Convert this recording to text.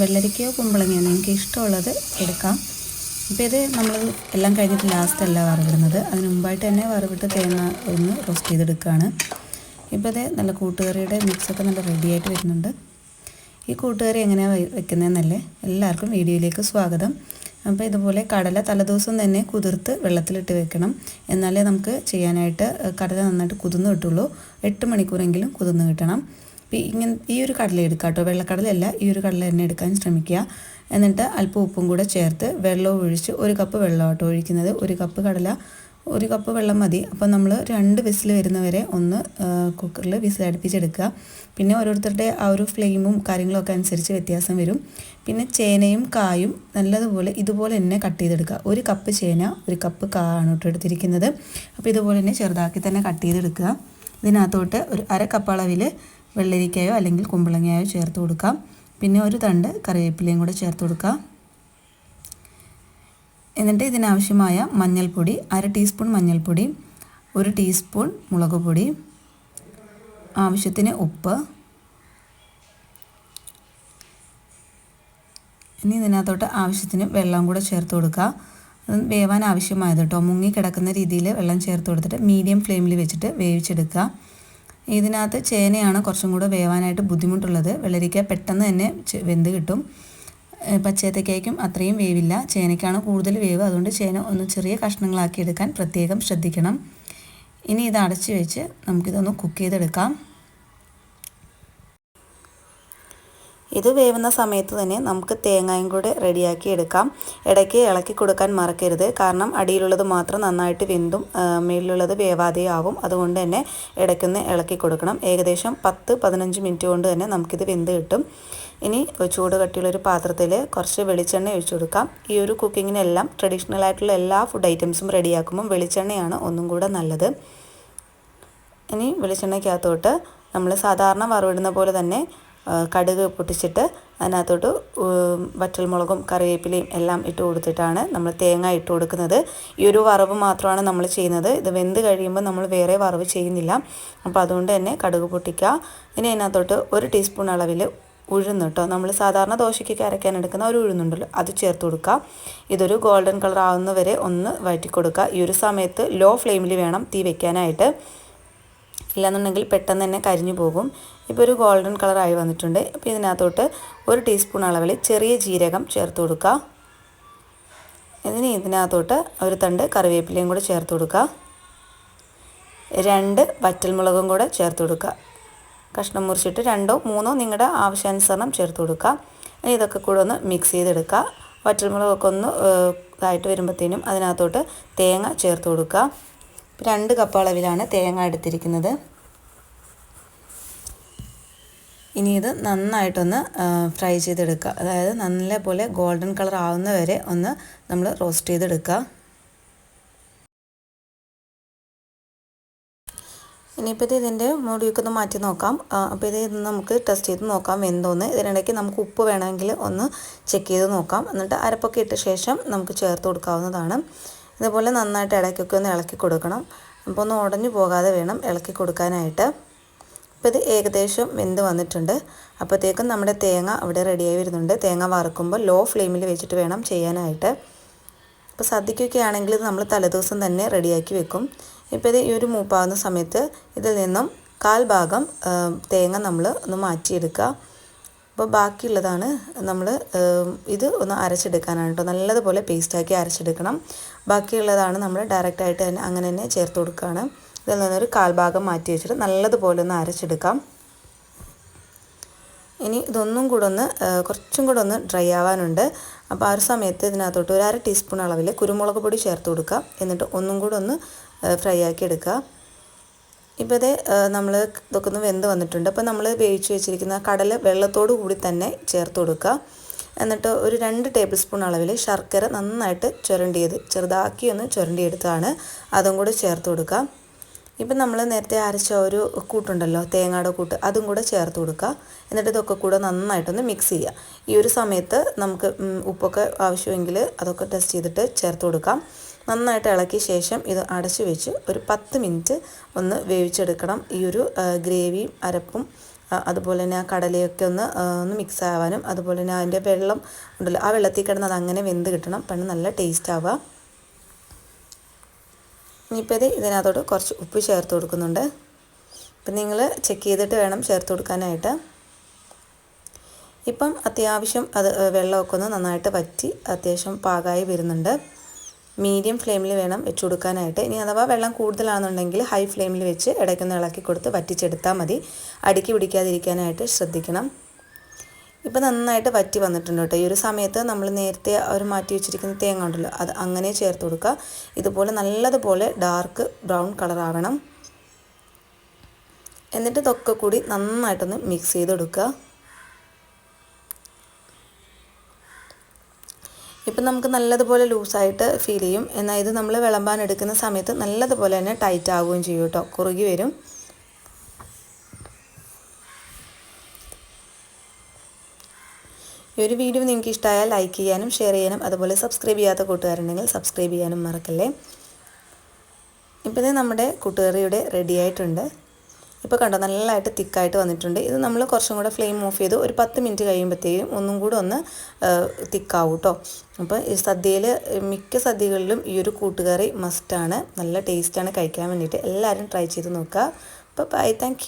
വെള്ളരിക്കയോ കുമ്പളങ്ങയോ നിങ്ങൾക്ക് ഇഷ്ടമുള്ളത് എടുക്കാം. ഇപ്പോൾ ഇത് നമ്മൾ എല്ലാം കഴിഞ്ഞിട്ട് ലാസ്റ്റ് അല്ല വറവിടുന്നത്. അതിന് മുമ്പായിട്ട് തന്നെ വറവിട്ട് തേങ്ങ ഒന്ന് റോസ്റ്റ് ചെയ്തെടുക്കുകയാണ് ഇപ്പോൾ ഇത് നല്ല കൂട്ടുകറിയുടെ മിക്സൊക്കെ നല്ല റെഡിയായിട്ട് വരുന്നുണ്ട്. ഈ കൂട്ടുകറി എങ്ങനെയാണ് വെക്കുന്നതെന്നല്ലേ എല്ലാവർക്കും വീഡിയോയിലേക്ക് സ്വാഗതം. അപ്പോൾ ഇതുപോലെ കടല തലേദിവസം തന്നെ കുതിർത്ത് വെള്ളത്തിലിട്ട് വെക്കണം. എന്നാലേ നമുക്ക് ചെയ്യാനായിട്ട് കടല നന്നായിട്ട് കുതിർന്ന് കിട്ടുള്ളൂ. എട്ട് മണിക്കൂറെങ്കിലും കുതിർന്ന് കിട്ടണം. ഇങ്ങനെ ഈ ഒരു കടല എടുക്കുക കേട്ടോ വെള്ളക്കടലയല്ല ഈ ഒരു കടല തന്നെ എടുക്കാൻ ശ്രമിക്കുക. എന്നിട്ട് അല്പം ഉപ്പും കൂടെ ചേർത്ത് വെള്ളവും ഒഴിച്ച് ഒരു കപ്പ് വെള്ളം കേട്ടോ ഒഴിക്കുന്നത്. ഒരു കപ്പ് കടല ഒരു കപ്പ് വെള്ളം മതി. അപ്പോൾ നമ്മൾ രണ്ട് വിസിൽ വരുന്നവരെ ഒന്ന് കുക്കറിൽ വിസിൽ അടുപ്പിച്ചെടുക്കുക. പിന്നെ ഓരോരുത്തരുടെ ആ ഒരു ഫ്ലെയിമും കാര്യങ്ങളൊക്കെ അനുസരിച്ച് വ്യത്യാസം വരും. പിന്നെ ചേനയും കായും നല്ലതുപോലെ ഇതുപോലെ തന്നെ കട്ട് ചെയ്തെടുക്കുക. ഒരു കപ്പ് ചേന ഒരു കപ്പ് കാ ആണ് എടുത്തിരിക്കുന്നത്. അപ്പോൾ ഇതുപോലെ തന്നെ ചെറുതാക്കി തന്നെ കട്ട് ചെയ്തെടുക്കുക. ഇതിനകത്തോട്ട് ഒരു അര കപ്പ് അളവിൽ വെള്ളരിക്കയോ അല്ലെങ്കിൽ കുമ്പളങ്ങയോ ചേർത്ത് കൊടുക്കാം. പിന്നെ ഒരു തണ്ട് കറിവേപ്പിലയും കൂടെ ചേർത്ത് കൊടുക്കാം. എന്നിട്ട് ഇതിനാവശ്യമായ മഞ്ഞൾപ്പൊടി അര ടീസ്പൂൺ മഞ്ഞൾപ്പൊടി ഒരു ടീസ്പൂൺ മുളക് പൊടി ആവശ്യത്തിന് ഉപ്പ്. ഇനി ഇതിനകത്തോട്ട് ആവശ്യത്തിന് വെള്ളം കൂടെ ചേർത്ത് കൊടുക്കുക അത് വേവാൻ ആവശ്യമായത് കേട്ടോ മുങ്ങി കിടക്കുന്ന രീതിയിൽ വെള്ളം ചേർത്ത് കൊടുത്തിട്ട് മീഡിയം ഫ്ലെയിമിൽ വെച്ചിട്ട് വേവിച്ചെടുക്കുക. ഇതിനകത്ത് ചേനയാണ് കുറച്ചും കൂടെ വേവാനായിട്ട് ബുദ്ധിമുട്ടുള്ളത്. വെള്ളരിക്ക പെട്ടെന്ന് തന്നെ വെന്ത് കിട്ടും. പച്ചയത്തക്കായ്ക്കും അത്രയും വേവില്ല. ചേനയ്ക്കാണ് കൂടുതൽ വേവ്. അതുകൊണ്ട് ചേന ഒന്ന് ചെറിയ കഷ്ണങ്ങളാക്കി എടുക്കാൻ പ്രത്യേകം ശ്രദ്ധിക്കണം. ഇനി ഇത് അടച്ചു വെച്ച് നമുക്കിതൊന്ന് കുക്ക് ചെയ്തെടുക്കാം. ഇത് വേവുന്ന സമയത്ത് തന്നെ നമുക്ക് തേങ്ങയും കൂടെ റെഡിയാക്കി എടുക്കാം. ഇടയ്ക്ക് ഇളക്കി കൊടുക്കാൻ മറക്കരുത്. കാരണം അടിയിലുള്ളത് മാത്രം നന്നായിട്ട് വെന്തും മേളിലുള്ളത് വേവാതെ ആവും. അതുകൊണ്ട് തന്നെ ഇടയ്ക്കൊന്ന് ഇളക്കി കൊടുക്കണം. ഏകദേശം പത്ത് പതിനഞ്ച് മിനിറ്റ് കൊണ്ട് തന്നെ നമുക്കിത് വെന്ത് കിട്ടും. ഇനി ചൂട് കട്ടിയുള്ളൊരു പാത്രത്തിൽ കുറച്ച് വെളിച്ചെണ്ണ ഒഴിച്ചു കൊടുക്കാം. ഈ ഒരു കുക്കിങ്ങിനെല്ലാം ട്രഡീഷണൽ ആയിട്ടുള്ള എല്ലാ ഫുഡ് ഐറ്റംസും റെഡിയാക്കുമ്പോൾ വെളിച്ചെണ്ണയാണ് ഒന്നും കൂടെ നല്ലത്. ഇനി വെളിച്ചെണ്ണയ്ക്കകത്തോട്ട് നമ്മൾ സാധാരണ വറവിടുന്ന പോലെ തന്നെ കടുക് പൊട്ടിച്ചിട്ട് അതിനകത്തോട്ട് വറ്റൽമുളകും കറിവേപ്പിലയും എല്ലാം ഇട്ട് കൊടുത്തിട്ടാണ് നമ്മൾ തേങ്ങ ഇട്ട് കൊടുക്കുന്നത്. ഈ ഒരു വറവ് മാത്രമാണ് നമ്മൾ ചെയ്യുന്നത്. ഇത് വെന്ത് കഴിയുമ്പോൾ നമ്മൾ വേറെ വറവ് ചെയ്യുന്നില്ല. അപ്പോൾ അതുകൊണ്ട് തന്നെ കടുക് പൊട്ടിക്കുക. ഇനി അതിനകത്തോട്ട് ഒരു ടീസ്പൂൺ അളവിൽ ഉഴുന്ന് കേട്ടോ നമ്മൾ സാധാരണ ദോശയ്ക്ക് അരയ്ക്കാൻ എടുക്കുന്ന ഒരു ഉഴുന്നുണ്ടല്ലോ അത് ചേർത്ത് കൊടുക്കുക. ഇതൊരു ഗോൾഡൻ കളർ ആവുന്നവരെ ഒന്ന് വഴറ്റി കൊടുക്കുക. ഈ ഒരു സമയത്ത് ലോ ഫ്ലെയിമിൽ വേണം തീ വെക്കാനായിട്ട്. ഇല്ലാന്നുണ്ടെങ്കിൽ പെട്ടെന്ന് തന്നെ കരിഞ്ഞു പോകും. ഇപ്പോൾ ഒരു ഗോൾഡൻ കളറായി വന്നിട്ടുണ്ട്. അപ്പോൾ ഇതിനകത്തോട്ട് ഒരു ടീസ്പൂൺ അളവിൽ ചെറിയ ജീരകം ചേർത്ത് കൊടുക്കുക ഇതിന് ഇതിനകത്തോട്ട് ഒരു തണ്ട് കറിവേപ്പിലയും കൂടെ ചേർത്ത് കൊടുക്കുക രണ്ട് വറ്റൽമുളകും കൂടെ ചേർത്ത് കൊടുക്കുക കഷ്ണം മുറിച്ചിട്ട് രണ്ടോ മൂന്നോ നിങ്ങളുടെ ആവശ്യാനുസരണം ചേർത്ത് കൊടുക്കുക ഇനി ഇതൊക്കെ കൂടെ ഒന്ന് മിക്സ് ചെയ്തെടുക്കുക വറ്റൽമുളകൊക്കെ ഒന്ന് ഇതായിട്ട് വരുമ്പോഴത്തേനും അതിനകത്തോട്ട് തേങ്ങ ചേർത്ത് കൊടുക്കുക രണ്ട് കപ്പ് അളവിലാണ് തേങ്ങ എടുത്തിരിക്കുന്നത്. ഇനി ഇത് നന്നായിട്ടൊന്ന് ഫ്രൈ ചെയ്തെടുക്കുക. അതായത് നല്ല പോലെ ഗോൾഡൻ കളർ ആവുന്ന വരെ ഒന്ന് നമ്മൾ റോസ്റ്റ് ചെയ്തെടുക്കുക. ഇനിയിപ്പോൾ ഇത് ഇതിന്റെ മൂടിയൊക്കെ ഒന്ന് മാറ്റി നോക്കാം. അപ്പോൾ ഇത് നമുക്ക് ടെസ്റ്റ് ചെയ്ത് നോക്കാം എന്തോന്ന് ഇതിനിടയ്ക്ക് നമുക്ക് ഉപ്പ് വേണമെങ്കിൽ ഒന്ന് ചെക്ക് ചെയ്ത് നോക്കാം. എന്നിട്ട് അരപ്പൊക്കെ ഇട്ട ശേഷം നമുക്ക് ചേർത്ത് കൊടുക്കാവുന്നതാണ്. ഇതുപോലെ നന്നായിട്ട് ഇടയ്ക്കൊക്കെ ഒന്ന് ഇളക്കി കൊടുക്കണം. അപ്പോൾ ഒന്ന് ഉടഞ്ഞു പോകാതെ വേണം ഇളക്കി കൊടുക്കാനായിട്ട്. അപ്പോൾ ഇത് ഏകദേശം വെന്ത് വന്നിട്ടുണ്ട്. അപ്പോഴത്തേക്കും നമ്മുടെ തേങ്ങ അവിടെ റെഡിയായി വരുന്നുണ്ട്. തേങ്ങ വറുക്കുമ്പോൾ ലോ ഫ്ലെയിമിൽ വെച്ചിട്ട് വേണം ചെയ്യാനായിട്ട്. അപ്പോൾ സദ്യക്കൊക്കെ ആണെങ്കിൽ ഇത് നമ്മൾ തലേദിവസം തന്നെ റെഡിയാക്കി വെക്കും. ഇപ്പോൾ ഇത് ഈ ഒരു മൂപ്പാകുന്ന സമയത്ത് ഇതിൽ നിന്നും കാൽ ഭാഗം തേങ്ങ നമ്മൾ ഒന്ന് മാറ്റിയെടുക്കുക. അപ്പോൾ ബാക്കിയുള്ളതാണ് നമ്മൾ ഇത് ഒന്ന് അരച്ചെടുക്കാനാണ് നല്ലതുപോലെ പേസ്റ്റാക്കി അരച്ചെടുക്കണം. ബാക്കിയുള്ളതാണ് നമ്മൾ ഡയറക്റ്റായിട്ട് തന്നെ അങ്ങനെ തന്നെ ചേർത്ത് കൊടുക്കുകയാണ്. ഇതിൽ നിന്നൊരു കാൽഭാഗം മാറ്റി വെച്ചിട്ട് നല്ലതുപോലെ ഒന്ന് അരച്ചെടുക്കാം. ഇനി ഇതൊന്നും കൂടെ ഒന്ന് കുറച്ചും കൂടെ ഒന്ന് ഡ്രൈ ആവാനുണ്ട്. അപ്പോൾ ആ ഒരു സമയത്ത് ഇതിനകത്തോട്ട് ഒരു അര ടീസ്പൂൺ അളവിൽ കുരുമുളക് പൊടി ചേർത്ത് കൊടുക്കുക. എന്നിട്ട് ഒന്നും കൂടെ ഒന്ന് ഫ്രൈ ആക്കി എടുക്കുക. ഇപ്പോൾ നമ്മൾ ഇതൊക്കെ ഒന്ന് വെന്ത് വന്നിട്ടുണ്ട്. അപ്പോൾ നമ്മൾ വേവിച്ച് വെച്ചിരിക്കുന്ന കടല വെള്ളത്തോടു കൂടി തന്നെ ചേർത്ത് കൊടുക്കുക എന്നിട്ട് ഒരു രണ്ട് ടേബിൾ സ്പൂൺ അളവിൽ ശർക്കര നന്നായിട്ട് ചുരണ്ടിയത് ചെറുതാക്കി ഒന്ന് ചുരണ്ടിയെടുത്താണ് അതും കൂടെ ചേർത്ത് കൊടുക്കുക ഇപ്പം നമ്മൾ നേരത്തെ അരച്ച ഒരു കൂട്ടുണ്ടല്ലോ തേങ്ങയുടെ കൂട്ട് അതും കൂടെ ചേർത്ത് കൊടുക്കുക എന്നിട്ട് ഇതൊക്കെ കൂടെ നന്നായിട്ടൊന്ന് മിക്സ് ചെയ്യുക ഈ ഒരു സമയത്ത് നമുക്ക് ഉപ്പൊക്കെ ആവശ്യമെങ്കിൽ അതൊക്കെ ടെസ്റ്റ് ചെയ്തിട്ട് ചേർത്ത് കൊടുക്കാം. നന്നായിട്ട് ഇളക്കിയ ശേഷം ഇത് അടച്ചു വെച്ച് ഒരു പത്ത് മിനിറ്റ് ഒന്ന് വേവിച്ചെടുക്കണം. ഈ ഒരു ഗ്രേവിയും അരപ്പും അതുപോലെ തന്നെ ആ കടലയൊക്കെ ഒന്ന് ഒന്ന് മിക്സ് ആവാനും അതുപോലെ തന്നെ അതിന്റെ വെള്ളം ഉണ്ടല്ലോ ആ വെള്ളത്തിൽ കിടന്ന് അത് അങ്ങനെ വെന്ത് കിട്ടണം. പെണ്ണ് നല്ല ടേസ്റ്റ് ആവുക. ഇനിയിപ്പോൾ ഇത് ഇതിനകത്തോട്ട് കുറച്ച് ഉപ്പ് ചേർത്ത് കൊടുക്കുന്നുണ്ട്. അപ്പം നിങ്ങൾ ചെക്ക് ചെയ്തിട്ട് വേണം ചേർത്ത് കൊടുക്കാനായിട്ട്. ഇപ്പം അത്യാവശ്യം അത് വെള്ളമൊക്കെ ഒന്ന് നന്നായിട്ട് വറ്റി അത്യാവശ്യം പാകമായി വരുന്നുണ്ട്. മീഡിയം ഫ്ലെയിമിൽ വേണം വെച്ച് കൊടുക്കാനായിട്ട്. ഇനി അഥവാ വെള്ളം കൂടുതലാണെന്നുണ്ടെങ്കിൽ ഹൈ ഫ്ലെയിമിൽ വെച്ച് ഇടയ്ക്കൊന്ന് ഇളക്കി കൊടുത്ത് വറ്റിച്ചെടുത്താൽ മതി. അടുക്കി പിടിക്കാതിരിക്കാനായിട്ട് ശ്രദ്ധിക്കണം. ഇപ്പം നന്നായിട്ട് വറ്റി വന്നിട്ടുണ്ട് കേട്ടോ. ഈ ഒരു സമയത്ത് നമ്മൾ നേരത്തെ അവർ മാറ്റി വെച്ചിരിക്കുന്ന തേങ്ങ ഉണ്ടല്ലോ അത് അങ്ങനെ ചേർത്ത് കൊടുക്കുക. ഇതുപോലെ നല്ലതുപോലെ ഡാർക്ക് ബ്രൗൺ കളർ ആവണം. എന്നിട്ട് ഇതൊക്കെ കൂടി നന്നായിട്ടൊന്ന് മിക്സ് ചെയ്ത് കൊടുക്കുക. ഇപ്പം നമുക്ക് നല്ലതുപോലെ ലൂസായിട്ട് ഫീൽ ചെയ്യും. എന്നാൽ ഇത് നമ്മൾ വിളമ്പാൻ എടുക്കുന്ന സമയത്ത് നല്ലതുപോലെ തന്നെ ടൈറ്റ് ആവുകയും ചെയ്യും കേട്ടോ. കുറുകി വരും. ഈ ഒരു വീഡിയോ നിങ്ങൾക്ക് ഇഷ്ടമായാൽ ലൈക്ക് ചെയ്യാനും ഷെയർ ചെയ്യാനും അതുപോലെ സബ്സ്ക്രൈബ് ചെയ്യാത്ത കൂട്ടുകാരുണ്ടെങ്കിൽ സബ്സ്ക്രൈബ് ചെയ്യാനും മറക്കല്ലേ. ഇപ്പം നമ്മുടെ കൂട്ടുകറിയുടെ റെഡി ആയിട്ടുണ്ട്. ഇപ്പോൾ കണ്ടോ നല്ലതായിട്ട് തിക്കായിട്ട് വന്നിട്ടുണ്ട്. ഇത് നമ്മൾ കുറച്ചും കൂടെ ഫ്ലെയിം ഓഫ് ചെയ്ത് ഒരു പത്ത് മിനിറ്റ് കഴിയുമ്പോഴത്തേക്കും ഒന്നും കൂടെ ഒന്ന് തിക്കാവും കേട്ടോ അപ്പോൾ ഈ സദ്യയിൽ മിക്ക സദ്യകളിലും ഈ ഒരു കൂട്ടുകറി മസ്റ്റാണ് നല്ല ടേസ്റ്റാണ് കഴിക്കാൻ വേണ്ടിയിട്ട്. എല്ലാവരും ട്രൈ ചെയ്ത് നോക്കുക. അപ്പോൾ ബൈ താങ്ക്